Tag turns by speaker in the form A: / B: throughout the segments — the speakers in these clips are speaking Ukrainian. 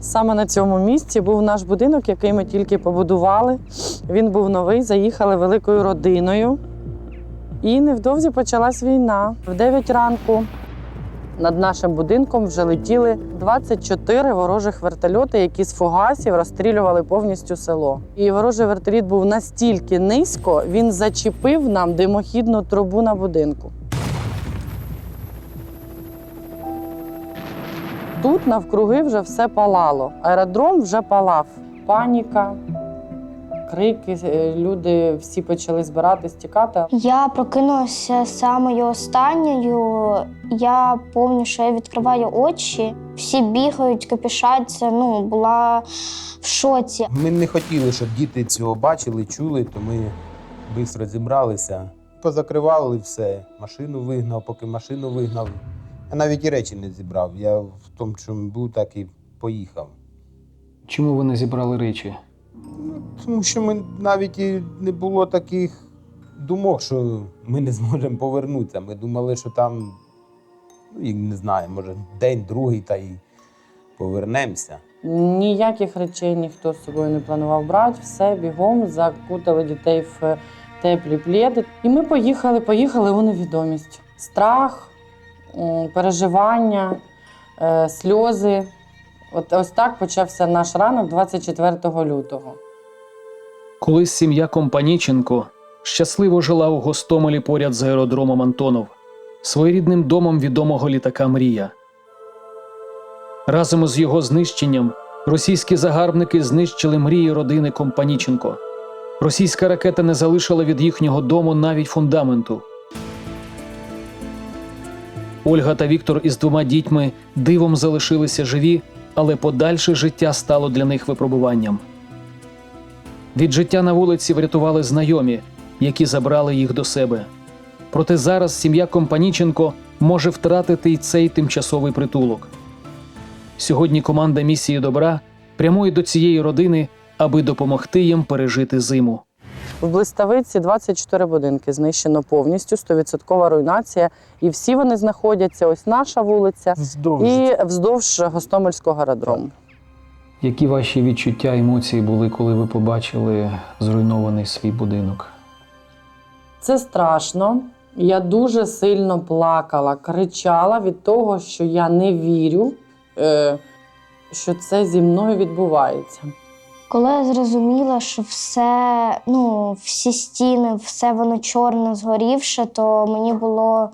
A: Саме на цьому місці був наш будинок, який ми тільки побудували. Він був новий, заїхали великою родиною. І невдовзі почалась війна. В 9 ранку над нашим будинком вже летіли 24 ворожих вертольоти, які з фугасів розстрілювали повністю село. І ворожий вертоліт був настільки низько, він зачепив нам димохідну трубу на будинку. Тут навкруги вже все палало. Аеродром вже палав. Паніка, крики, е, люди всі почали збиратись, тікати.
B: Я прокинулася самою останньою. Я пам'ятаю, що я відкриваю очі, всі бігають, капішаться. Ну, була в шоці.
C: Ми не хотіли, щоб діти цього бачили, чули, то ми швидко зібралися. Позакривали все. Машину вигнав, поки машину вигнав. Я навіть і речі не зібрав. Я в тому, чому був, так і поїхав.
D: Чому ви не зібрали речі?
C: Ну, тому що ми навіть і не було таких думок, що ми не зможемо повернутися. Ми думали, що там, ну, і не знаю, може, день, другий, та й повернемося.
A: Ніяких речей ніхто з собою не планував брати, все бігом закутали дітей в теплі пледи. І ми поїхали, поїхали у невідомість. Страх, переживання, е, сльози. От ось так почався наш ранок 24 лютого.
D: Колись сім'я Компаніченко щасливо жила у Гостомелі поряд з аеродромом Антонов, своєрідним домом відомого літака Мрія. Разом із його знищенням російські загарбники знищили мрії родини Компаніченко. Російська ракета не залишила від їхнього дому навіть фундаменту. Ольга та Віктор із двома дітьми дивом залишилися живі, але подальше життя стало для них випробуванням. Від життя на вулиці врятували знайомі, які забрали їх до себе. Проте зараз сім'я Компаніченко може втратити й цей тимчасовий притулок. Сьогодні команда місії добра прямує до цієї родини, аби допомогти їм пережити зиму.
A: В Блиставиці 24 будинки знищено повністю, 100% руйнація. І всі вони знаходяться. Ось наша вулиця і вздовж Гостомельського аеродрому.
D: Які ваші відчуття, емоції були, коли ви побачили зруйнований свій будинок?
A: Це страшно. Я дуже сильно плакала, кричала від того, що я не вірю, е, що це зі мною відбувається.
B: Коли я зрозуміла, що все, ну, всі стіни, все воно чорне згорівше, то мені було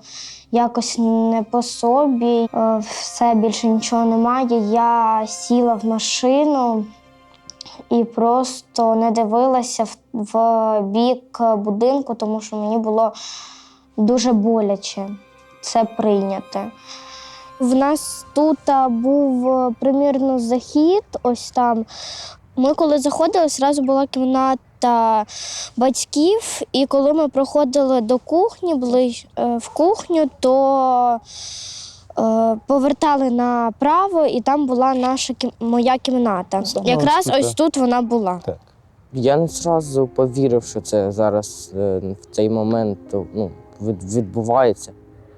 B: якось не по собі. Е, Все більше нічого немає. Я сіла в машину і просто не дивилася в, бік будинку, тому що мені було дуже боляче це прийняти. В нас тут був е, примірно захід, ось там. Ми коли заходили, зразу була кімната батьків, і коли ми проходили до кухні, були е, в кухню, то е, повертали направо, і там була наша кім- моя кімната.
E: Саме
B: Якраз
E: ось тут,
B: ось тут вона була.
E: Я не зразу повірив, що це зараз е, в цей момент ну, відбувається.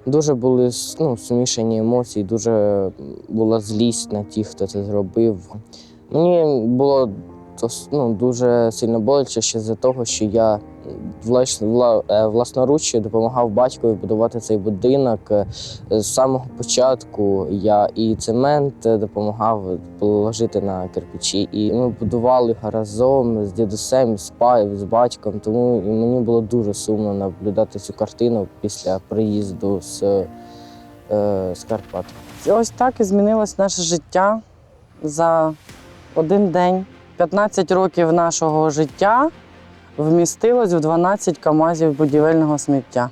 E: Дуже були ну, сумішані емоції, дуже була злість на тих, хто це зробив. Мені було ну, дуже сильно боляче ще за того, що я е, допомагав батькові будувати цей будинок. Е, З самого початку я і цемент е, допомагав положити на кирпичі. І ми будували його разом з дідусем, з, па- з батьком. Тому і мені було дуже сумно наблюдати цю картину після приїзду з, з Карпат.
A: Ось так і змінилось наше життя за один день. 15 років нашого життя вмістилось в 12 камазів будівельного сміття.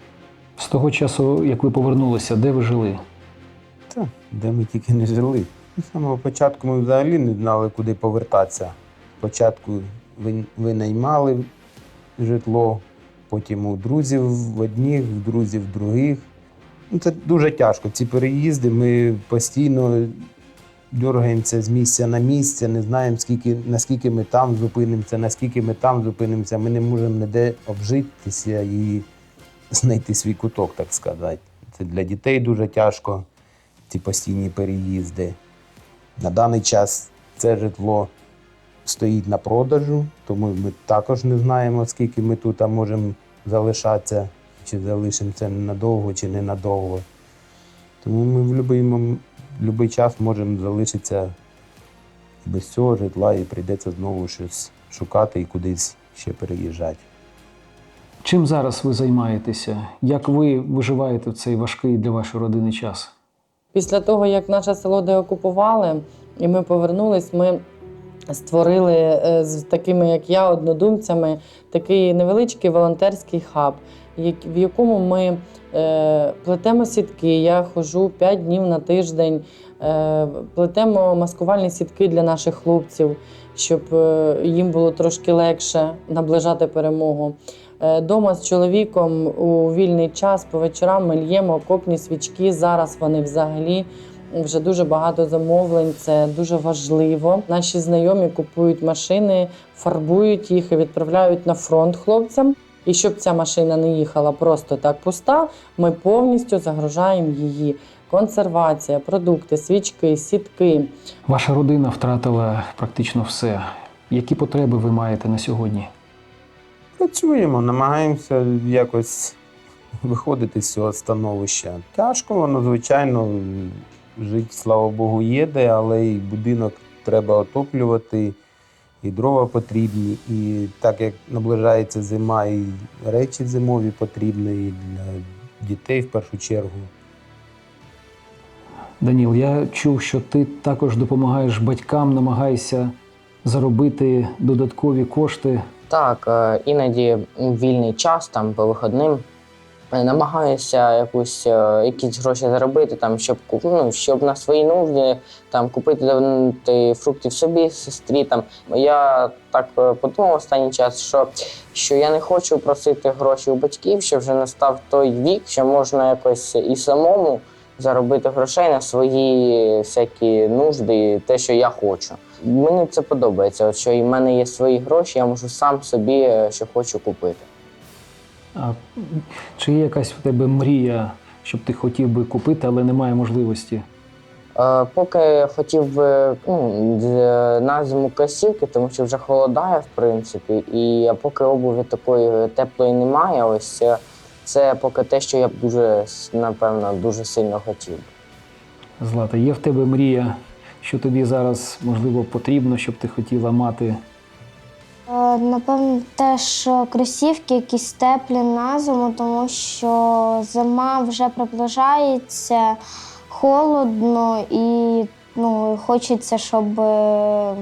D: З того часу, як ви повернулися, де ви жили?
C: Та, де ми тільки не жили. З самого початку ми взагалі не знали, куди повертатися. Спочатку ви- винаймали житло, потім у друзів в одних, в друзів в других. Ну, це дуже тяжко. Ці переїзди ми постійно дергаємося з місця на місце, не знаємо, скільки, наскільки ми там зупинимося, наскільки ми там зупинимося. Ми не можемо ніде обжитися і знайти свій куток, так сказати. Це для дітей дуже тяжко, ці постійні переїзди. На даний час Це житло стоїть на продажу, тому ми також не знаємо, скільки ми тут можемо залишатися, чи залишимося надовго, чи ненадовго. Тому ми в будь-який час можемо залишитися без цього житла і прийдеться знову щось шукати і кудись ще переїжджати.
D: Чим зараз ви займаєтеся? Як ви виживаєте в цей важкий для вашої родини час?
A: Після того, як наше село деокупували, і ми повернулись, ми створили е, з такими, як я, однодумцями, такий невеличкий волонтерський хаб, в якому ми плетемо сітки. Я ходжу 5 днів на тиждень, е, плетемо маскувальні сітки для наших хлопців, щоб е, їм було трошки легше наближати перемогу. Е, Дома з чоловіком у вільний час по вечорам ми л'ємо окопні свічки. Зараз вони взагалі вже дуже багато замовлень. Це дуже важливо. Наші знайомі купують машини, фарбують їх і відправляють на фронт хлопцям. І щоб ця машина не їхала просто так пуста, ми повністю загружаємо її. Консервація, продукти, свічки, сітки.
D: Ваша родина втратила практично все. Які потреби ви маєте на сьогодні?
C: Працюємо, намагаємося якось виходити з цього становища. Тяжко воно, звичайно, жити, слава Богу, є де, але і будинок треба отоплювати, і дрова потрібні. І так як наближається зима, і речі зимові потрібні і для дітей в першу чергу.
D: Даніл, я чув, що ти також допомагаєш батькам, намагаєшся заробити додаткові кошти.
E: Так, е, іноді в вільний час, там по виходним, е, намагаюся якусь, е, якісь гроші заробити, там, щоб, ну, щоб на свої нужди там, купити фруктів собі, сестрі. Там. Я так е, подумав останній час, що, що я не хочу просити гроші у батьків, що вже настав той вік, що можна якось і самому заробити грошей на свої всякі нужди, те, що я хочу. Мені це подобається, от що і в мене є свої гроші, я можу сам собі е, що хочу купити.
D: А чи є якась у тебе мрія, щоб ти хотів би купити, але немає можливості?
E: Е, поки хотів би ну, на зиму кросівки, тому що вже холодає, в принципі, і а поки обуві такої теплої немає, ось е, це поки те, що я б дуже напевно дуже сильно хотів.
D: Злата, є в тебе мрія, що тобі зараз можливо потрібно, щоб ти хотіла мати?
B: Е, Напевно, теж кросівки якісь теплі на зиму, тому що зима вже приближається, холодно і ну, хочеться, щоб е,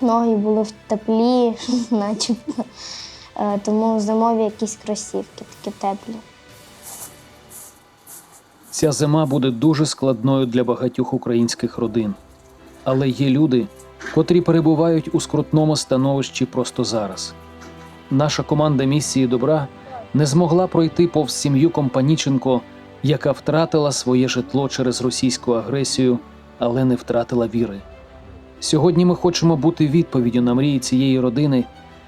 B: ноги були в теплі, начебто. Е, Тому зимові якісь кросівки такі теплі.
D: Ця зима буде дуже складною для багатьох українських родин. Але є люди, котрі перебувають у скрутному становищі просто зараз. Наша команда місії добра не змогла пройти повз сім'ю Компаніченко, яка втратила своє житло через російську агресію, але не втратила віри. Сьогодні ми хочемо бути відповіддю на мрії цієї родини,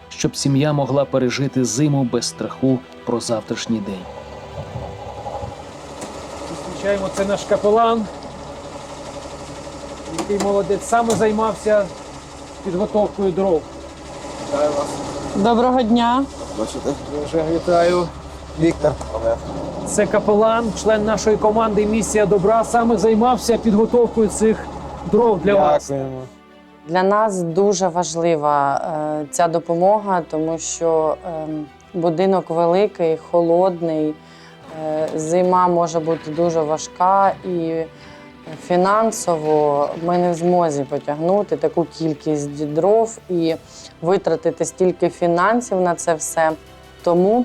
D: щоб сім'я могла пережити зиму без страху про завтрашній день.
F: Зустрічаємо, це наш капелан, який молодець саме займався підготовкою дров. Вітаю вас.
A: Доброго дня!
F: Дуже вітаю.
C: Віктор.
F: Це капелан, член нашої команди Місія добра, саме займався підготовкою цих дров для вас.
C: Дякуємо.
A: Для нас дуже важлива е, ця допомога, тому що е, будинок великий, холодний, е, зима може бути дуже важка, і фінансово ми не в змозі потягнути таку кількість дров і витратити стільки фінансів на це все. Тому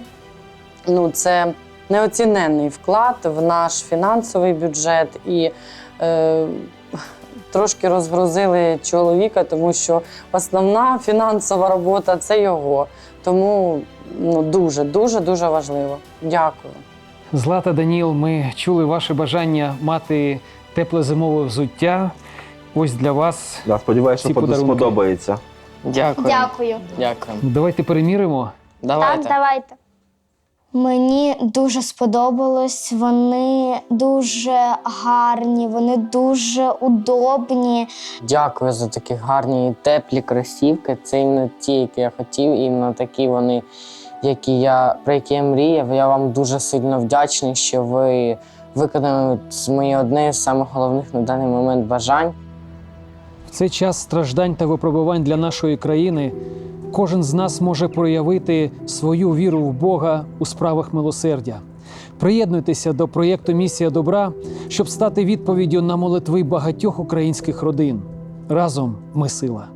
A: ну, це неоціненний вклад в наш фінансовий бюджет і е, трошки розгрузили чоловіка, тому що основна фінансова робота це його. Тому ну, дуже, дуже, дуже важливо. Дякую.
D: Злата Даніл, ми чули ваше бажання мати тепле зимове взуття. Ось для вас.
G: Я сподіваюся,
D: Ці
G: що
D: подарунки.
E: Дякую.
B: Дякую.
E: Дякую.
D: Ну, Давайте переміримо.
E: Давайте.
B: Так, давайте. Мені дуже сподобалось. Вони дуже гарні, вони дуже удобні.
E: Дякую за такі гарні і теплі кросівки. Це іменно ті, які я хотів, і іменно такі вони, які я, про які я мріяв. Я вам дуже сильно вдячний, що ви виконали моє одне з самих головних на даний момент бажань.
D: В цей час страждань та випробувань для нашої країни кожен з нас може проявити свою віру в Бога у справах милосердя. Приєднуйтеся до проєкту Місія добра, щоб стати відповіддю на молитви багатьох українських родин. Разом ми сила.